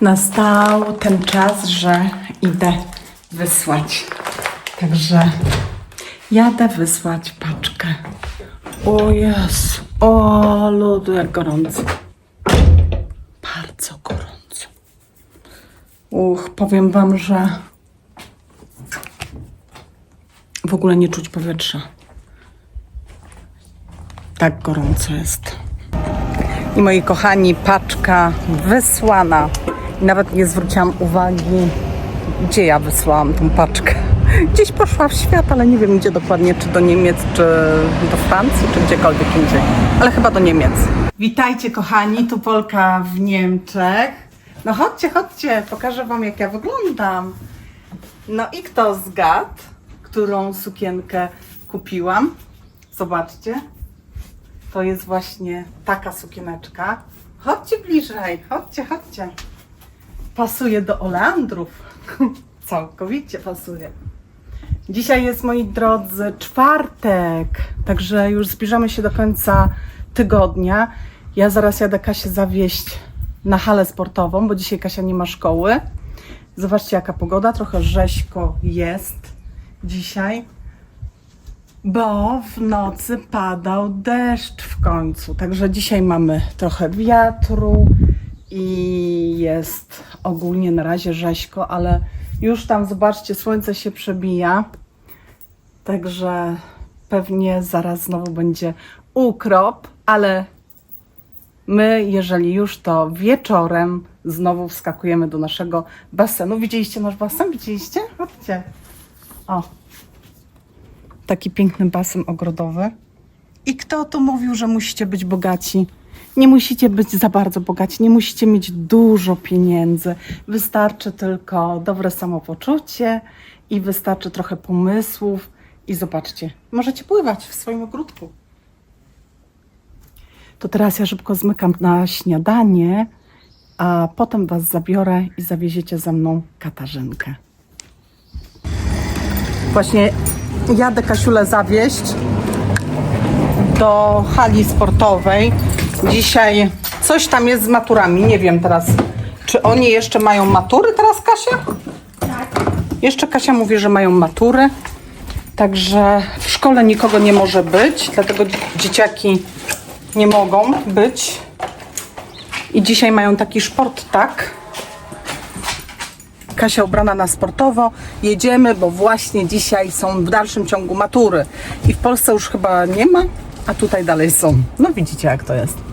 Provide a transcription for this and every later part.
Nastał ten czas, że idę wysłać. Także jadę wysłać paczkę. O Jezu, o ludu, jak gorąco. Bardzo gorąco. Uch, powiem wam, że w ogóle nie czuć powietrza. Tak gorąco jest. I moi kochani, paczka wysłana. Nawet nie zwróciłam uwagi, gdzie ja wysłałam tą paczkę. Gdzieś poszła w świat, ale nie wiem gdzie dokładnie, czy do Niemiec, czy do Francji, czy gdziekolwiek indziej. Ale chyba do Niemiec. Witajcie kochani, tu Polka w Niemczech. No chodźcie, chodźcie, pokażę wam jak ja wyglądam. No i kto zgadł, którą sukienkę kupiłam? Zobaczcie. To jest właśnie taka sukieneczka. Chodźcie bliżej, chodźcie, chodźcie. Pasuje do oleandrów. Całkowicie pasuje. Dzisiaj jest, moi drodzy, czwartek, także już zbliżamy się do końca tygodnia. Ja zaraz jadę Kasię zawieść na halę sportową, bo dzisiaj Kasia nie ma szkoły. Zobaczcie, jaka pogoda, trochę rzeźko jest dzisiaj bo w nocy padał deszcz w końcu. Także dzisiaj mamy trochę wiatru i jest ogólnie na razie rzeźko, ale już tam zobaczcie, słońce się przebija. Także pewnie zaraz znowu będzie ukrop, ale my, jeżeli już to wieczorem znowu wskakujemy do naszego basenu. Widzieliście nasz basen? Widzieliście? Chodźcie. O, taki piękny basen ogrodowy. I kto tu mówił, że musicie być bogaci? Nie musicie być za bardzo bogaci, nie musicie mieć dużo pieniędzy. Wystarczy tylko dobre samopoczucie i wystarczy trochę pomysłów. I zobaczcie, możecie pływać w swoim ogródku. To teraz ja szybko zmykam na śniadanie, a potem Was zabiorę i zawieziecie ze mną Katarzynkę. Właśnie jadę Kasiulę zawieść do hali sportowej. Dzisiaj coś tam jest z maturami. Nie wiem teraz, czy oni jeszcze mają matury teraz, Kasia? Tak. Jeszcze Kasia mówi, że mają matury. Także w szkole nikogo nie może być, dlatego dzieciaki nie mogą być. I dzisiaj mają taki szport, tak? Kasia ubrana na sportowo. Jedziemy, bo właśnie dzisiaj są w dalszym ciągu matury. I w Polsce już chyba nie ma, a tutaj dalej są. No widzicie jak to jest.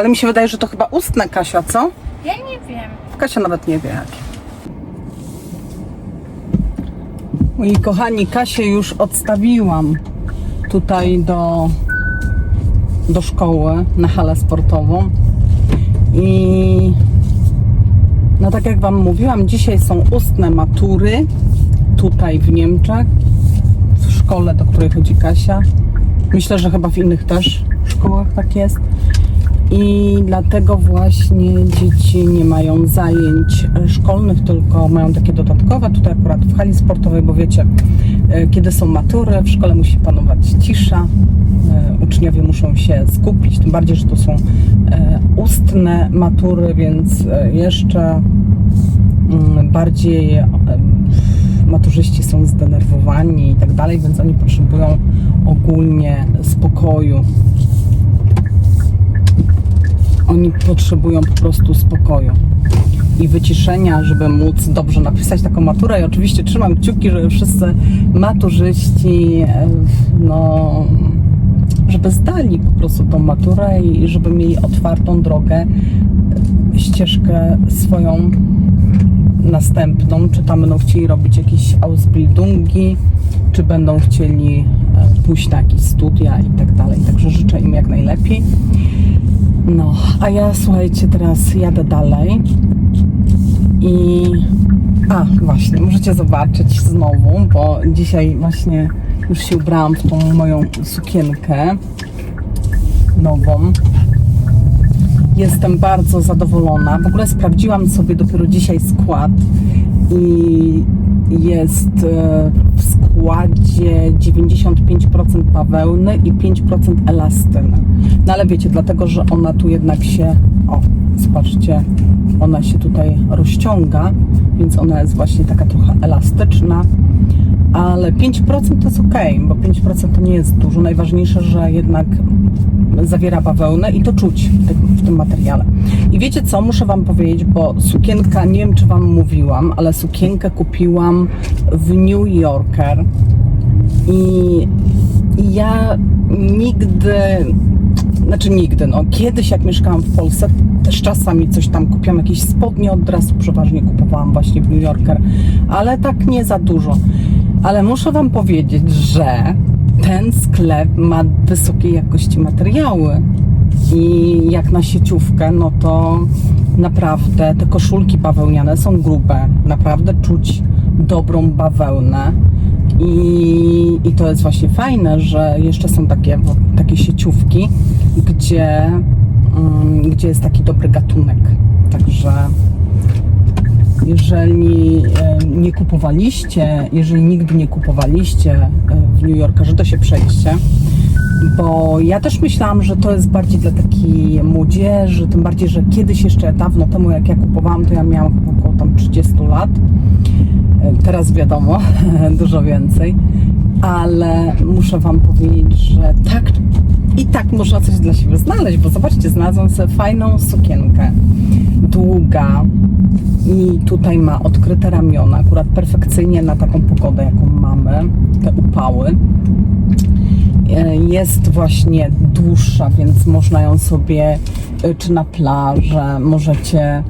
Ale mi się wydaje, że to chyba ustne Kasia, co? Ja nie wiem. Kasia nawet nie wie jakie. Moi kochani, Kasię już odstawiłam tutaj do, do szkoły na halę sportową. I no tak jak Wam mówiłam, dzisiaj są ustne matury tutaj w Niemczech, w szkole, do której chodzi Kasia. Myślę, że chyba w innych też szkołach tak jest. I dlatego właśnie dzieci nie mają zajęć szkolnych, tylko mają takie dodatkowe. Tutaj akurat w hali sportowej, bo wiecie, e, kiedy są matury, w szkole musi panować cisza. E, Uczniowie muszą się skupić, tym bardziej, że to są e, ustne matury, więc jeszcze mm, bardziej maturzyści są zdenerwowani i tak dalej, więc oni potrzebują ogólnie spokoju. Oni potrzebują po prostu spokoju i wyciszenia, żeby móc dobrze napisać taką maturę. I oczywiście trzymam kciuki, żeby wszyscy maturzyści, e, no, żeby zdali po prostu tą maturę i żeby mieli otwartą drogę, e, ścieżkę swoją następną, czy tam będą chcieli robić jakieś Ausbildungi, czy będą chcieli e, pójść na jakieś studia i tak dalej. Także życzę im jak najlepiej. No, a ja słuchajcie, teraz jadę dalej i a właśnie, możecie zobaczyć znowu, bo dzisiaj właśnie już się ubrałam w tą moją sukienkę nową. Jestem bardzo zadowolona. W ogóle sprawdziłam sobie dopiero dzisiaj skład i jest e, w składzie 95% bawełny i 5% elastyny. No ale wiecie, dlatego, że ona tu jednak się O, zobaczcie, ona się tutaj rozciąga, więc ona jest właśnie taka trochę elastyczna. Ale 5% to jest ok, bo 5% to nie jest dużo. Najważniejsze, że jednak zawiera bawełnę i to czuć w tym, materiale. I wiecie co, muszę Wam powiedzieć, bo sukienka, nie wiem czy Wam mówiłam, ale sukienkę kupiłam w New Yorker i ja nigdy, znaczy nigdy, no kiedyś jak mieszkałam w Polsce, też czasami coś tam kupiłam, jakieś spodnie od razu przeważnie kupowałam właśnie w New Yorker, ale tak nie za dużo. Ale muszę Wam powiedzieć, że ten sklep ma wysokiej jakości materiały i jak na sieciówkę, no to naprawdę te koszulki bawełniane są grube, naprawdę czuć dobrą bawełnę. I, I to jest właśnie fajne, że jeszcze są takie, takie sieciówki, gdzie, mm, gdzie jest taki dobry gatunek. Także jeżeli nie kupowaliście, jeżeli nigdy nie kupowaliście w New Yorkerze, to się przejdźcie. Bo ja też myślałam, że to jest bardziej dla takiej młodzieży, tym bardziej, że kiedyś jeszcze dawno temu, jak ja kupowałam, to ja miałam około tam 30 lat. Teraz wiadomo, dużo więcej, ale muszę Wam powiedzieć, że tak i tak można coś dla siebie znaleźć, bo zobaczcie, znalazłam sobie fajną sukienkę, długa i tutaj ma odkryte ramiona, akurat perfekcyjnie na taką pogodę, jaką mamy, te upały. E, Jest właśnie dłuższa, więc można ją sobie e, czy na plażę możecie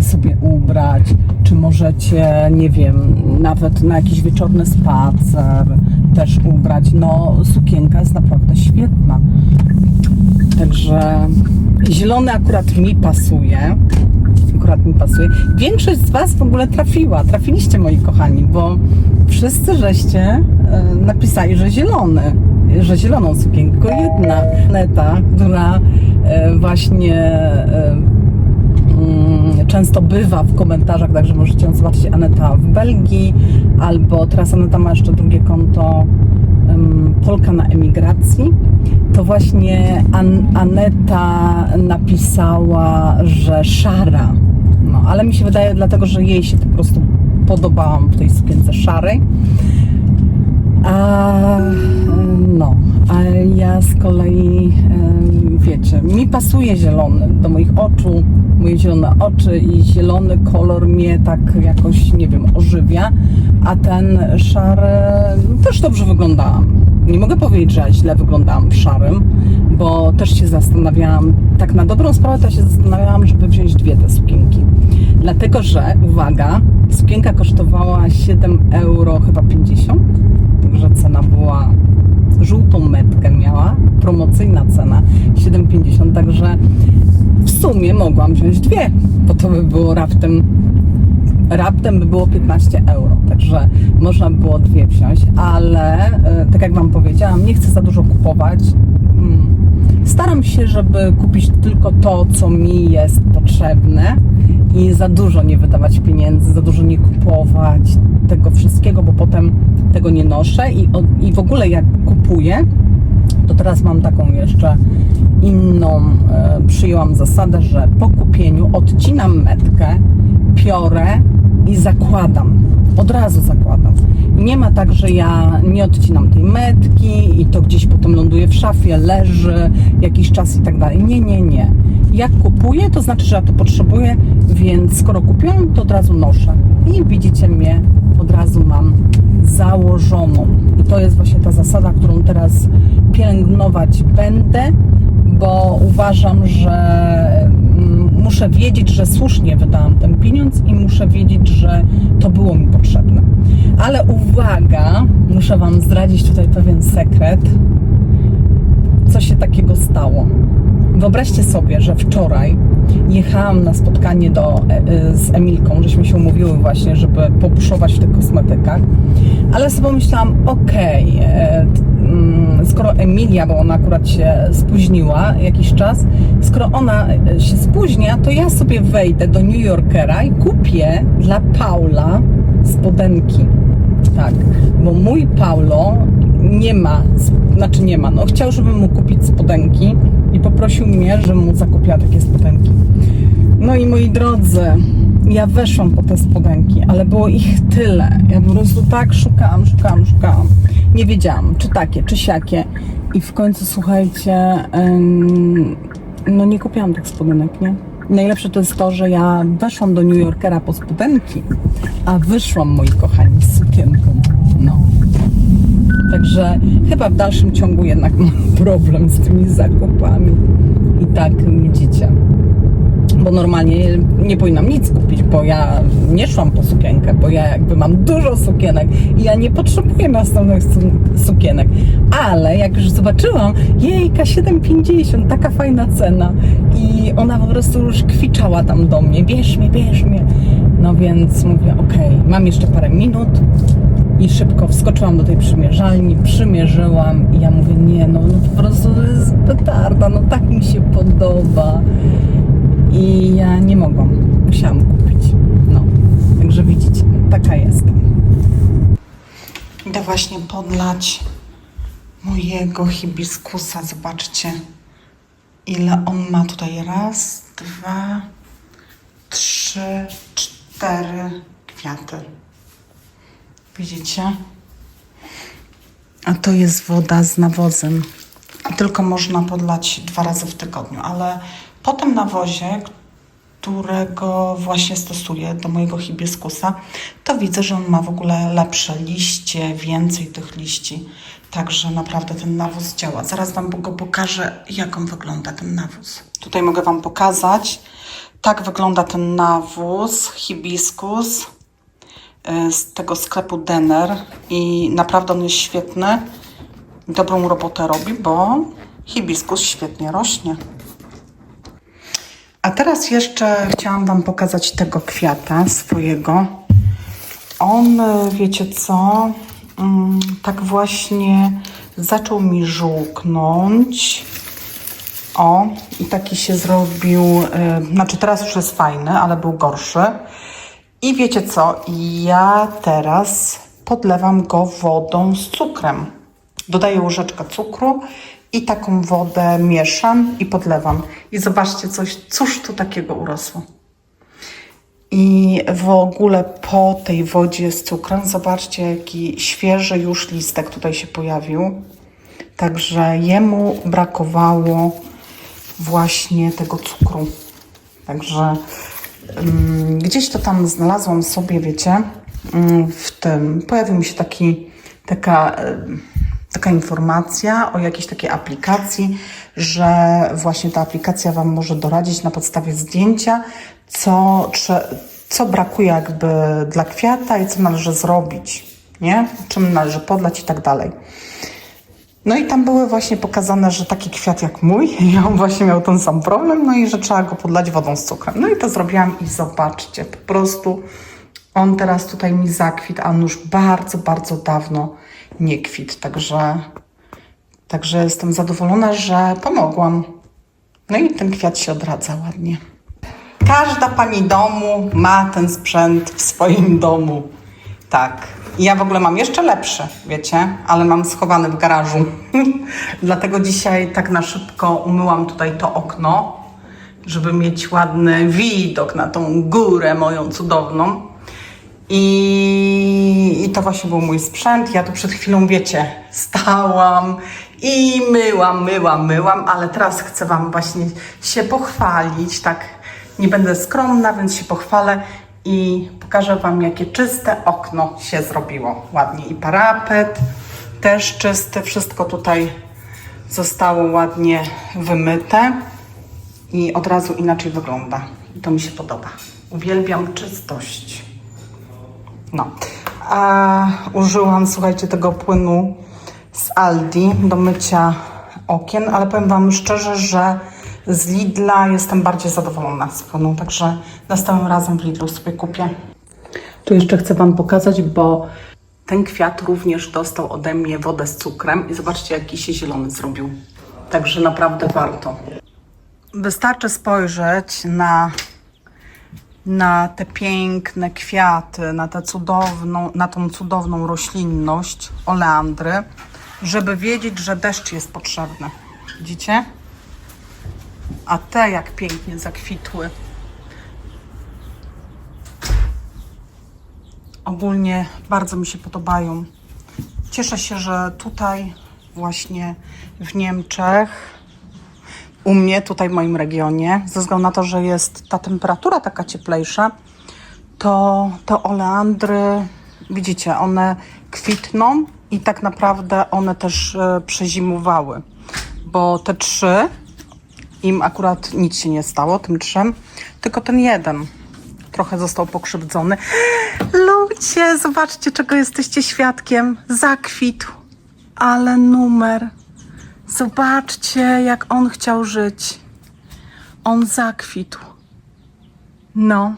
sobie ubrać, czy możecie, nie wiem, nawet na jakiś wieczorny spacer też ubrać. No, sukienka jest naprawdę świetna. Także zielony akurat mi pasuje. Akurat mi pasuje. Większość z Was w ogóle trafiła. Trafiliście, moi kochani, bo wszyscy żeście e, napisali, że zielony, że zieloną sukienkę. Tylko jedna neta, która e, właśnie e, często bywa w komentarzach, także możecie ją zobaczyć Aneta w Belgii, albo teraz Aneta ma jeszcze drugie konto Polka na emigracji, to właśnie An Aneta napisała, że szara. No, ale mi się wydaje dlatego, że jej się po prostu podobałam w tej sukience szarej. A no, a ja z kolei, wiecie, mi pasuje zielony do moich oczu, moje zielone oczy i zielony kolor mnie tak jakoś, nie wiem, ożywia, a ten szary no, też dobrze wyglądałam. Nie mogę powiedzieć, że źle wyglądałam w szarym, bo też się zastanawiałam, tak na dobrą sprawę to się zastanawiałam, żeby wziąć dwie te sukienki. Dlatego, że, uwaga, sukienka kosztowała 7 euro chyba 50, także cena była żółtą metkę miała, promocyjna cena 7,50, także w sumie mogłam wziąć dwie, bo to by było raptem raptem by było 15 euro, także można by było dwie wziąć, ale e, tak jak Wam powiedziałam, nie chcę za dużo kupować. Mm, Staram się, żeby kupić tylko to, co mi jest potrzebne i za dużo nie wydawać pieniędzy, za dużo nie kupować tego wszystkiego, bo potem tego nie noszę i, i w ogóle jak kupuję, to teraz mam taką jeszcze inną, e, przyjęłam zasadę, że po kupieniu odcinam metkę, piorę i zakładam. Od razu zakładam. Nie ma tak, że ja nie odcinam tej metki i to gdzieś potem ląduje w szafie, leży jakiś czas i tak dalej. Nie, nie, nie. Jak kupuję, to znaczy, że ja to potrzebuję, więc skoro kupiłam, to od razu noszę. I widzicie mnie, od razu mam założoną. I to jest właśnie ta zasada, którą teraz pielęgnować będę, bo uważam, że mm, muszę wiedzieć, że słusznie wydałam ten pieniądz i muszę wiedzieć, że to było mi potrzebne. Ale uwaga, muszę Wam zdradzić tutaj pewien sekret, co się takiego stało. Wyobraźcie sobie, że wczoraj jechałam na spotkanie do, e, e, z Emilką, żeśmy się umówiły właśnie, żeby popuszować w tych kosmetykach, ale sobie myślałam, okej, e, t- mm, skoro Emilia, bo ona akurat się spóźniła jakiś czas, skoro ona e, się spóźnia, to ja sobie wejdę do New Yorkera i kupię dla Paula spodenki. Tak, bo mój Paulo nie ma, znaczy nie ma, no chciał, żebym mu kupić spodenki i poprosił mnie, żebym mu zakupiła takie spodenki. No i moi drodzy, ja weszłam po te spodenki, ale było ich tyle. Ja po prostu tak szukałam, szukałam, szukałam. Nie wiedziałam, czy takie, czy siakie. I w końcu, słuchajcie, no nie kupiłam tych spodenek, nie? Najlepsze to jest to, że ja weszłam do New Yorkera po spodenki, a wyszłam, moi kochani, z sukienką. No. Także chyba w dalszym ciągu jednak mam problem z tymi zakupami. I tak widzicie. Bo normalnie nie powinnam nic kupić, bo ja nie szłam po sukienkę, bo ja jakby mam dużo sukienek i ja nie potrzebuję następnych su- sukienek. Ale jak już zobaczyłam, jejka 7,50, taka fajna cena i ona po prostu już kwiczała tam do mnie, bierz mnie, bierz mnie. No więc mówię, okej, mam jeszcze parę minut, i szybko wskoczyłam do tej przymierzalni, przymierzyłam i ja mówię, nie no, no po prostu to jest petarda, no tak mi się podoba. I ja nie mogłam, musiałam kupić. No, także widzicie, taka jestem. Idę właśnie podlać mojego hibiskusa, zobaczcie ile on ma tutaj. Raz, dwa, trzy, cztery kwiaty. Widzicie? A to jest woda z nawozem. Tylko można podlać dwa razy w tygodniu, ale po tym nawozie, którego właśnie stosuję do mojego hibiskusa, to widzę, że on ma w ogóle lepsze liście, więcej tych liści. Także naprawdę ten nawóz działa. Zaraz Wam go pokażę, jak on wygląda, ten nawóz. Tutaj mogę Wam pokazać. Tak wygląda ten nawóz, hibiskus z tego sklepu Denner i naprawdę on jest świetny. Dobrą robotę robi, bo hibiskus świetnie rośnie. A teraz jeszcze chciałam Wam pokazać tego kwiata swojego. On, y, wiecie co, mm, tak właśnie zaczął mi żółknąć. O, i taki się zrobił, y, znaczy teraz już jest fajny, ale był gorszy. I wiecie co, ja teraz podlewam go wodą z cukrem. Dodaję łyżeczkę cukru i taką wodę mieszam i podlewam. I zobaczcie coś, cóż tu takiego urosło. I w ogóle po tej wodzie z cukrem, zobaczcie, jaki świeży już listek tutaj się pojawił. Także jemu brakowało właśnie tego cukru. Także gdzieś to tam znalazłam sobie, wiecie, ym, w tym pojawił mi się taki, taka, ym, taka informacja o jakiejś takiej aplikacji, że właśnie ta aplikacja Wam może doradzić na podstawie zdjęcia, co, co brakuje jakby dla kwiata i co należy zrobić, nie? Czym należy podlać i tak dalej. No i tam były właśnie pokazane, że taki kwiat jak mój, i on właśnie miał ten sam problem, no i że trzeba go podlać wodą z cukrem. No i to zrobiłam i zobaczcie, po prostu on teraz tutaj mi zakwit, a już bardzo, bardzo dawno nie kwit, także, także jestem zadowolona, że pomogłam. No i ten kwiat się odradza ładnie. Każda pani domu ma ten sprzęt w swoim domu. Tak. Ja w ogóle mam jeszcze lepszy, wiecie, ale mam schowany w garażu. Dlatego dzisiaj tak na szybko umyłam tutaj to okno, żeby mieć ładny widok na tą górę moją cudowną. I, I to właśnie był mój sprzęt. Ja tu przed chwilą, wiecie, stałam i myłam, myłam, myłam, ale teraz chcę Wam właśnie się pochwalić. Tak, nie będę skromna, więc się pochwalę i pokażę Wam, jakie czyste okno się zrobiło. Ładnie i parapet też czysty, wszystko tutaj zostało ładnie wymyte i od razu inaczej wygląda. I to mi się podoba. Uwielbiam czystość. No. A użyłam, słuchajcie, tego płynu z Aldi do mycia okien, ale powiem Wam szczerze, że z Lidla jestem bardziej zadowolona z płynu, także następnym razem w Lidlu sobie kupię. Tu jeszcze chcę Wam pokazać, bo ten kwiat również dostał ode mnie wodę z cukrem i zobaczcie, jaki się zielony zrobił. Także naprawdę warto. Wystarczy spojrzeć na na te piękne kwiaty, na, tę cudowną, na tą cudowną roślinność oleandry, żeby wiedzieć, że deszcz jest potrzebny. Widzicie? A te jak pięknie zakwitły. Ogólnie bardzo mi się podobają. Cieszę się, że tutaj właśnie w Niemczech, u mnie tutaj w moim regionie, ze względu na to, że jest ta temperatura taka cieplejsza, to te oleandry, widzicie, one kwitną i tak naprawdę one też e, przezimowały. Bo te trzy, im akurat nic się nie stało, tym trzem, tylko ten jeden trochę został pokrzywdzony. Ludzie, zobaczcie, czego jesteście świadkiem. Zakwitł, ale numer. Zobaczcie, jak on chciał żyć. On zakwitł. No.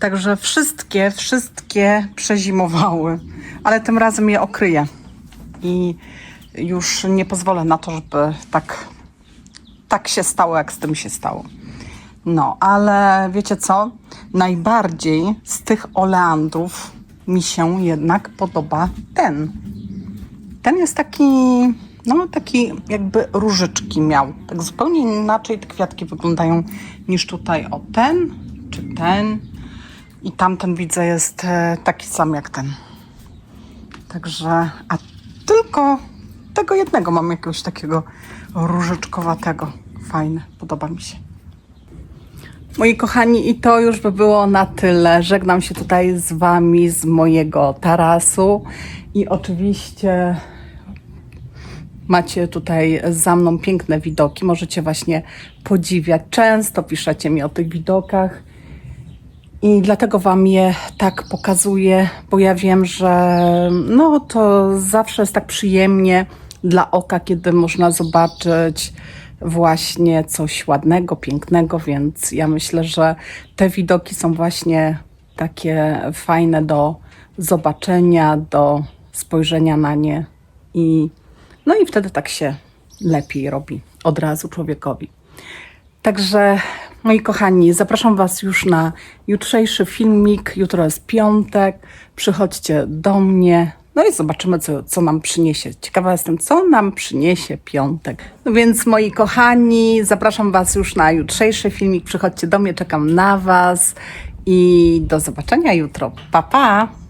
Także wszystkie, wszystkie przezimowały, ale tym razem je okryję. I już nie pozwolę na to, żeby tak, tak się stało, jak z tym się stało. No, ale wiecie co? Najbardziej z tych oleandrów mi się jednak podoba ten. Ten jest taki, no taki jakby różyczki miał. Tak zupełnie inaczej te kwiatki wyglądają niż tutaj o ten czy ten. I tamten widzę jest e, taki sam jak ten. Także, a tylko tego jednego mam jakiegoś takiego różyczkowatego. Fajny, podoba mi się. Moi kochani, i to już by było na tyle. Żegnam się tutaj z Wami z mojego tarasu i oczywiście macie tutaj za mną piękne widoki. Możecie właśnie podziwiać. Często piszecie mi o tych widokach. I dlatego Wam je tak pokazuję, bo ja wiem, że no to zawsze jest tak przyjemnie dla oka, kiedy można zobaczyć właśnie coś ładnego, pięknego, więc ja myślę, że te widoki są właśnie takie fajne do zobaczenia, do spojrzenia na nie i no i wtedy tak się lepiej robi od razu człowiekowi. Także moi kochani, zapraszam Was już na jutrzejszy filmik. Jutro jest piątek. Przychodźcie do mnie. No i zobaczymy, co, co nam przyniesie. Ciekawa jestem, co nam przyniesie piątek. No więc moi kochani, zapraszam Was już na jutrzejszy filmik. Przychodźcie do mnie, czekam na Was i do zobaczenia jutro. Pa, pa!